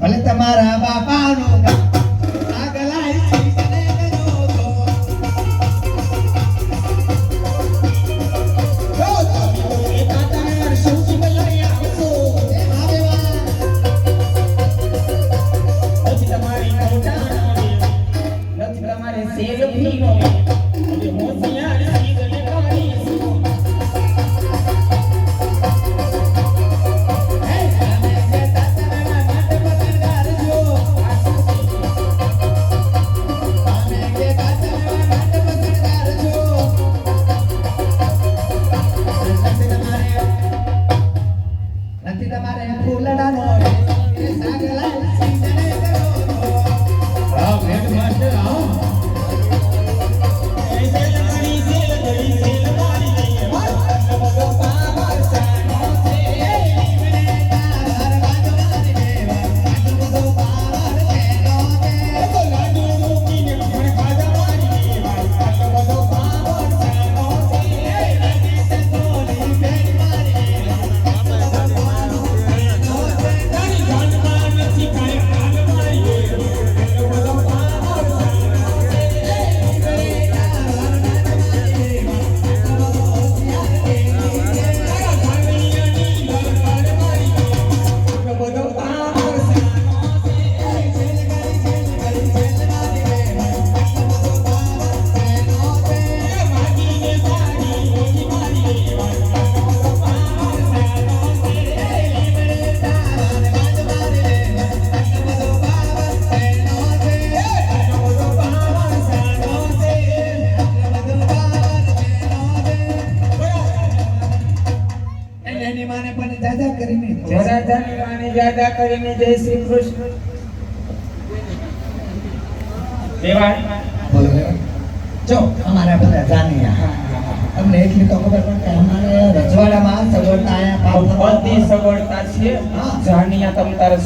ભલે તમારા બાપાનો फुलडा અદા કરીને જય શ્રી કૃષ્ણ.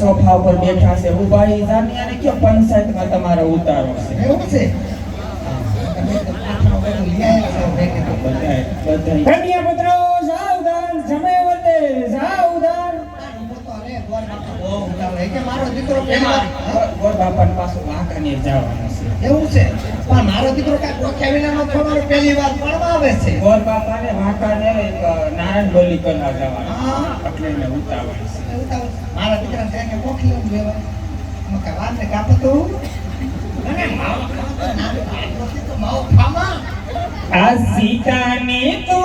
સોફા ઉપર બેઠા છે. ઊભા એ જાનિયાને કયો પંચાયતમાં ઉતારો છે? એવું છે? ધન્યપુત્રો મારો દીકરો એમાં ગોર બાપાને પાછું વાંકાનેર જવાનું છે. એવું છે? મારો દીકરો કાંઈ ગોખ્યા વિનાનો પહેલી વાર ભણવા આવે છે. ગોર બાપાને વાંકાનેર એક નારાયણ બોલી કરવા જવાનું એટલે એને મારા દીકરા છે કાપતું અને માવ ખામા આ સીતાને તો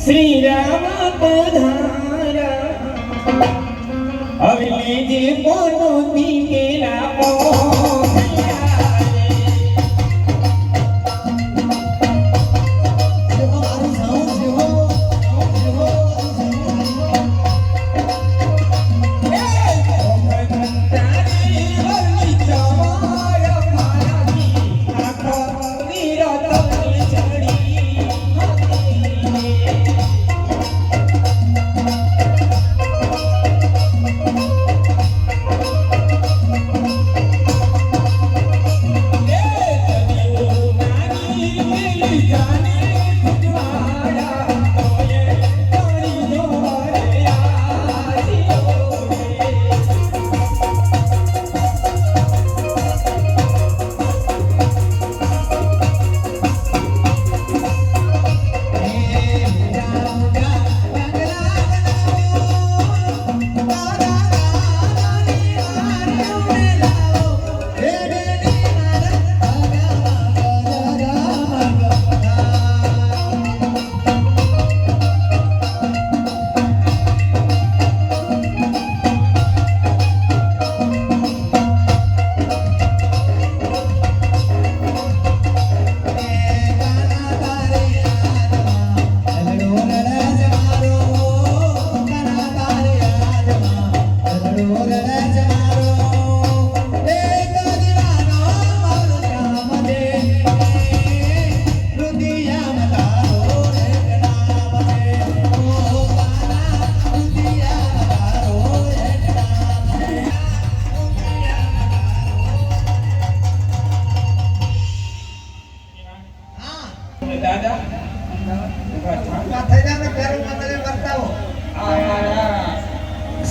શ્રી રામ પધારા. যে কোনো দিকে রাম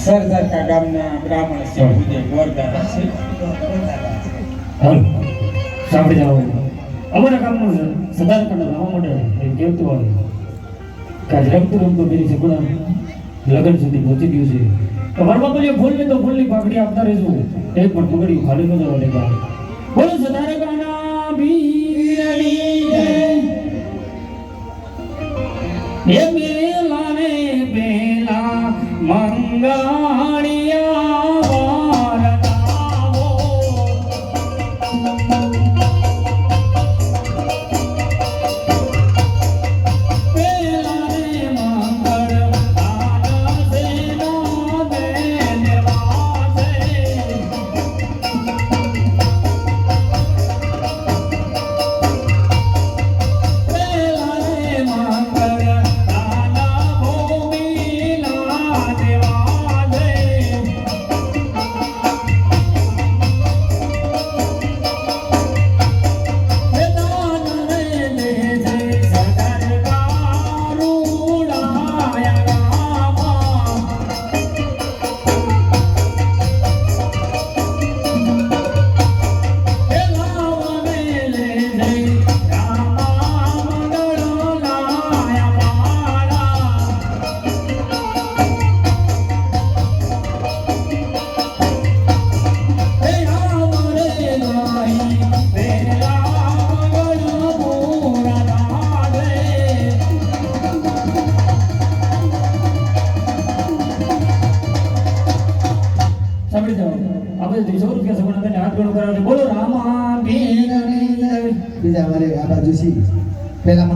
સરદારકા ગામના બ્રાહ્મણ છે ગોરદાદા છે સાંભળી જાઓ. અમારા ગામનું સદાર કંડ રામા એ કેવતું કહેતું હોય કે આજ રમતો રમતો મેરી સગુણા લગ્ન સુધી પહોંચી ગયું છે. તો બોલીએ બાપા ફૂલ ને તો ફૂલની પાકડી આપતા રહેજો એક પણ પગડી ખાલી ન જવા દેતા. બોલો સદાર ગાના બીરની જય એ બેલા આપણે ત્રીસો રૂપિયા સગવડ તેને હાથ ગણો કરાવે બોલો રામા બીજા અમારે આ બાજુ છે પેલા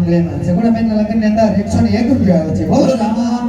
બેન લગ્નની અંદર એકસો ને એક રૂપિયા આવે છે. બોલો રામા